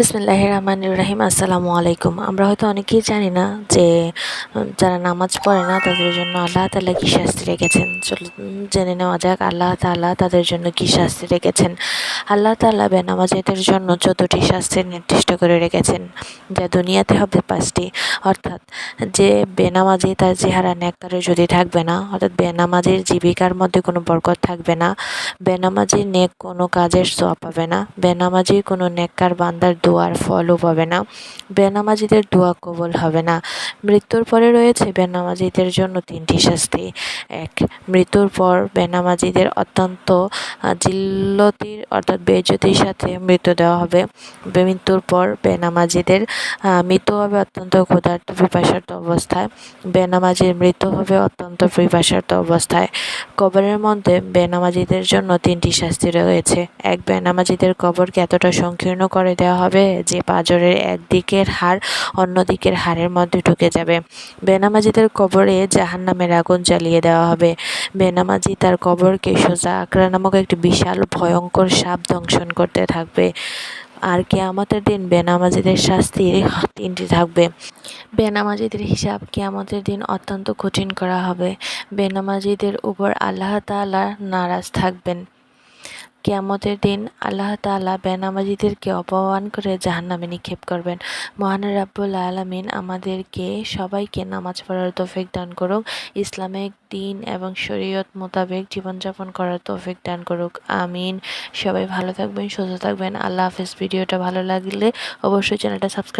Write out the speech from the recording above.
বিসমিল্লাহ রহমান রহিম আসসালামু আলাইকুম আমরা হয়তো অনেকেই জানি না যে যারা নামাজ পড়ে না, তাদের জন্য আল্লাহ তাআলা কী শাস্তি রেখেছেন? চলুন জেনে নেওয়া যাক, আল্লাহ তাআলা তাদের জন্য কী শাস্তি রেখেছেন। আল্লাহ তাআলা বেনামাজিদের জন্য চোদ্দটি শাস্তি নির্দিষ্ট করে রেখেছেন, যা দুনিয়াতে হবে পাঁচটি। অর্থাৎ, যে বেনামাজি তার চেহারা নেককারে যদি থাকবে না, অর্থাৎ বেনামাজির জীবিকার মধ্যে কোনো বরকত থাকবে না বেনামাজি নেক কোনো কাজের সওয়াব পাবে না বেনামাজি কোনো নেককার বান্দার দোয়ার ফলও পাবে না। বেনামাজিদের দোয়া কবল হবে না। মৃত্যুর পরে রয়েছে বেনামাজিদের জন্য তিনটি শাস্তি। এক, মৃত্যুর পর বেনামাজিদের অত্যন্ত জিল্লতির অর্থাৎ বেজতির সাথে মৃত্যু দেওয়া হবে। মৃত্যুর পর বেনামাজিদের মৃত্যু হবে অত্যন্ত ক্ষুধার্ত, পিপাসার্ত অবস্থায়। বেনামাজির মৃত্যু হবে অত্যন্ত পিপাসার্ত অবস্থায়। কবরের মধ্যে বেনামাজিদের জন্য তিনটি শাস্তি রয়েছে। এক, বেনামাজিদের কবরকে এতটা সংকীর্ণ করে দেওয়া হবে যে পাঁজরের একদিকের হাড় অন্য দিকের হাড়ের মধ্যে ঢুকে যাবে। বেনামাজিদের কবরে জাহান্নামের আগুন জ্বালিয়ে দেওয়া হবে। বেনামাজি তার কবরকে সোজা আকরা নামক একটি বিশাল, ভয়ঙ্কর সাপ দংশন করতে থাকবে। আর কেয়ামতের দিন বেনামাজিদের শাস্তি তিনটি থাকবে। বেনামাজিদের হিসাব কেয়ামতের দিন অত্যন্ত কঠিন করা হবে। বেনামাজিদের উপর আল্লাহ তাআলা নারাজ থাকবেন। কেয়ামতের দিন আল্লাহ তাআলা বেনামাজিদেরকে অপমান করে জাহান্নামে নিক্ষেপ করবেন। মহান রাব্বুল আলামিন আমাদেরকে সবাইকে নামাজ পড়ার তৌফিক দান করুক, ইসলামিক দিন এবং শরীয়ত মোতাবেক জীবনযাপন করার তৌফিক দান করুক। আমিন। সবাই ভালো থাকবেন, সুস্থ থাকবেন। আল্লাহ হাফেজ। ভিডিওটা ভালো লাগলে অবশ্যই চ্যানেলটা সাবস্ক্রাইব